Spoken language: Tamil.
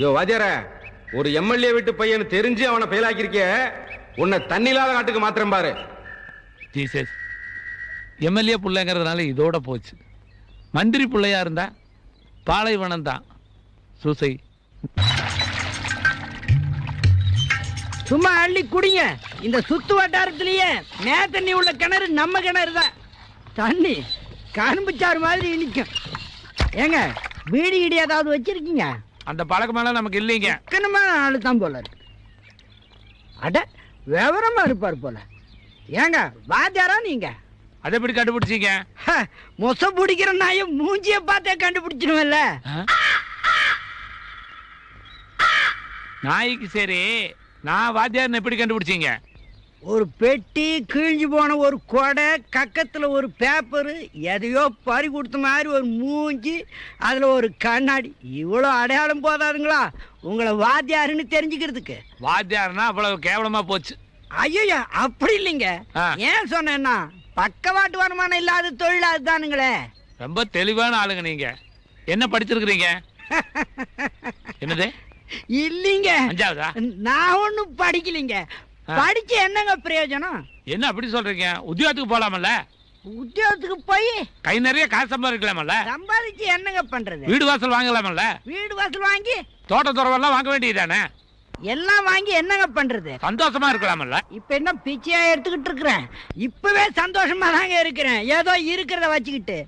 யோ வாத்தியார ஒரு எம்எல்ஏ வீட்டு பையன் தெரிஞ்சு அவனை ஃபெயிலாக்கியிருக்கே உன்னை தண்ணிலாத காட்டுக்கு மாத்திரம் பாரு. ஜீசஸ் எம்எல்ஏ பிள்ளைங்கிறதுனால இதோட போச்சு. மந்திரி பிள்ளையா இருந்தா பாலைவனம் தான். சூசை. சும்மா அள்ளி குடிங்க. இந்த சுத்து வட்டாரத்திலேயே மே தண்ணி உள்ள கிணறு நம்ம கிணறு தான். தண்ணி கரும்புச்சாறு மாதிரி இனிக்கும் ஏங்க வீடு இடி ஏதாவது வச்சிருக்கீங்க? அந்த பழக்கமெல்லாம் நமக்கு இல்லைங்க. சிக்கனமான ஆளு தான் போல இருக்கு. அட விவரமா இருப்பார் போல. ஏங்க வாத்தியாரா நீங்க? அதை எப்படி கண்டுபிடிச்சீங்க? மொச பிடிக்கிற நாயும் மூஞ்சிய பார்த்தே கண்டுபிடிச்சிருவேன்ல ஆ? நாய்க்கு சரி நான் வாத்தியார்னு எப்படி கண்டுபிடிச்சீங்க? ஒரு பெட்டி கிழிஞ்சு போன ஒரு கொடை கக்கத்துல ஒரு பேப்பரு எதையோ பறி கொடுத்த மாதிரி ஒரு மூஞ்சி அதுல ஒரு கண்ணாடி. இவ்வளோ அடையாளம் போதாதுங்களா? உங்களை வாத்தியாருன்னு தெரிஞ்சுக்கிறதுக்கு. வாத்தியார்னா அவ்வளவு கேவலமா போச்சு. ஐயோ அப்படி இல்லைங்க. ஏன் சொன்னேன்னா பக்கவாட்டு வருமானம் இல்லாத தொழில் அதுதானுங்களே. ரொம்ப தெளிவான ஆளுங்க நீங்க. என்ன படிச்சிருக்கிறீங்க? என்னது? இல்லைங்க. நான் ஒன்றும் படிக்கலைங்க. படிச்சு என்னங்க பிரயோஜனம்? என்ன அப்படி சொல்றீங்க? உத்தியோகத்துக்கு போலாமல்ல? உத்தியோகத்துக்கு போய் கை நிறைய காசு சம்பாதிக்கலாமல்ல? சம்பாதிச்சு என்னங்க பண்றது? வீடு வாசல் வாங்கலாமல்ல? வீடு வாசல் வாங்கி தோட்ட துறவெல்லாம் வாங்க வேண்டியதானே எல்லாம் வாங்கி என்னங்க பண்றது? சந்தோஷமா இருக்கலாமல்ல? இப்ப என்ன பிச்சையா எடுத்துக்கிட்டு இருக்கிறேன்? இப்பவே சந்தோஷமா தாங்க இருக்கிறேன். ஏதோ இருக்கிறத வச்சுக்கிட்டு.